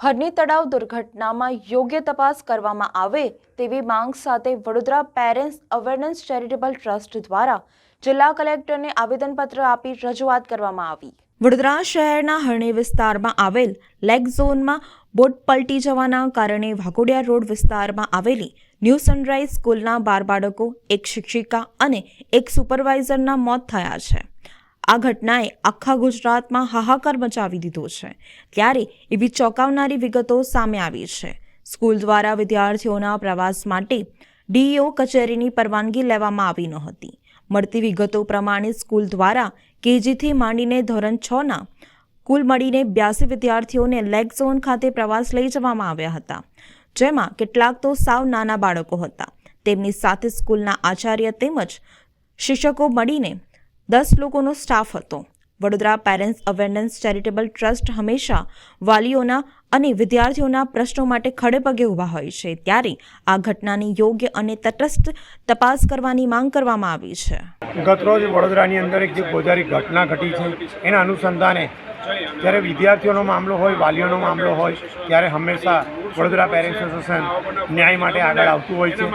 હરની તળાવ દુર્ઘટનામાં યોગ્ય તપાસ કરવામાં આવે તેવી માંગ સાથે Vadodara parents awareness charitable trust દ્વારા જિલ્લા કલેક્ટરને આવેદનપત્ર આપી રજૂઆત કરવામાં આવી. વડોદરા શહેરના હરણી વિસ્તારમાં આવેલ લેગ ઝોનમાં બોટ પલટી જવાના કારણે વાઘોડિયા રોડ વિસ્તારમાં આવેલી ન્યૂ સનરાઈઝ સ્કૂલના બાર બાળકો, એક શિક્ષિકા અને એક સુપરવાઇઝરના મોત થયા છે. આ ઘટનાએ આખા ગુજરાતમાં હાહાકાર મચાવી દીધો છે. ત્યારે એવી ચોંકાવનારી વિગતો સામે આવી છે. સ્કૂલ દ્વારા વિદ્યાર્થીઓના પ્રવાસ માટે ડીઈઓ કચેરીની પરવાનગી લેવામાં આવી નહોતી. મળતી વિગતો પ્રમાણે સ્કૂલ દ્વારા કેજીથી માંડીને ધોરણ છના કુલ મળીને બ્યાસી વિદ્યાર્થીઓને લેગ ઝોન ખાતે પ્રવાસ લઈ જવામાં આવ્યા હતા. જેમાં કેટલાક તો સાવ નાના બાળકો હતા. તેમની સાથે સ્કૂલના આચાર્ય તેમજ શિક્ષકો મળીને દસ લોકોનો સ્ટાફ હતો. Vadodara parents awareness charitable trust હંમેશા વાલીઓના અને વિદ્યાર્થીઓના પ્રશ્નો માટે ખડેપગે ઊભા હોય છે. ત્યારે આ ઘટનાની યોગ્ય અને તટસ્થ તપાસ કરવાની માંગ કરવામાં આવી છે. ગતરોજ વડોદરાની અંદર એક જે ગોજારી ઘટના ઘટી છે, એના અનુસંધાને જ્યારે વિદ્યાર્થીઓનો મામલો હોય, વાલીઓનો મામલો હોય, ત્યારે હંમેશા વડોદરા પેરેન્ટ્સ એસોસિએશન ન્યાય માટે આગળ આવતું હોય છે.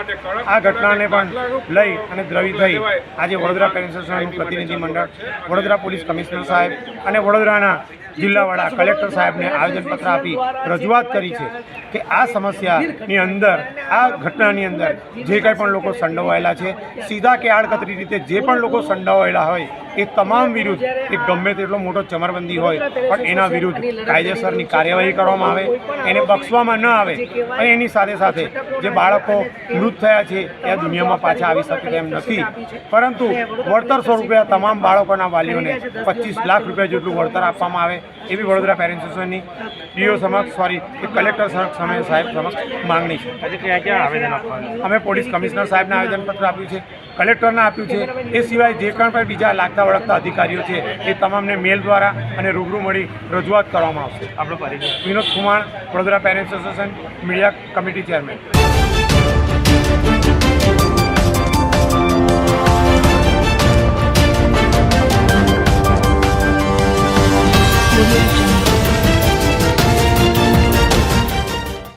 આ ઘટનાને પણ લઈ અને દ્રવી થઈ આજે વડોદરા પેરેન્ટ્સ એસોસિએશનનું પ્રતિનિધિ મંડળ, વડોદરા પોલીસ કમિશનર સાહેબ અને વડોદરાના જિલ્લાવાળા કલેક્ટર સાહેબને આવેદનપત્ર આપી રજૂઆત કરી છે કે આ સમસ્યાની અંદર, આ ઘટનાની અંદર જે કંઈ પણ લોકો સંડોવાયેલા છે, સીધા કે આડકતરી રીતે જે પણ લોકો સંડોવાયેલા હોય, એ તમામ વિરુદ્ધ, એ ગમે તેટલો મોટો ચમરબંધી હોય, પણ એના વિરુદ્ધ કાયદેસરની કાર્યવાહી કરવામાં આવે, એને બક્ષવામાં ન આવે. અને એની સાથે સાથે જે બાળકો મૃત થયા છે એ દુનિયામાં પાછા આવી શકે તેમ નથી. પરંતુ વળતર સ્વરૂપે આ તમામ બાળકોના વાલીઓને પચીસ લાખ રૂપિયા જેટલું વળતર આપવામાં આવે એવી વડોદરા પેરેન્ટ્સ એસોસિએશનની ડીઓ સમક્ષ સોરી કલેક્ટર સમક્ષ સાહેબ સમક્ષ માંગણી છે. અમે પોલીસ કમિશનર સાહેબને આવેદનપત્ર આપ્યું છે કલેક્ટરને આપ્યું છે. એ સિવાય જે પણ પણ બીજા લાગતા વળગતા અધિકારીઓ છે એ તમામને મેલ દ્વારા અને રૂબરૂ મળી રજૂઆત કરવામાં આવશે. આપણો પરિચય. વિનોદ કુમાર વડોદરા પેરેન્ટ્સ એસોસિએશન પ્રશાસન મીડિયા કમિટી ચેરમેન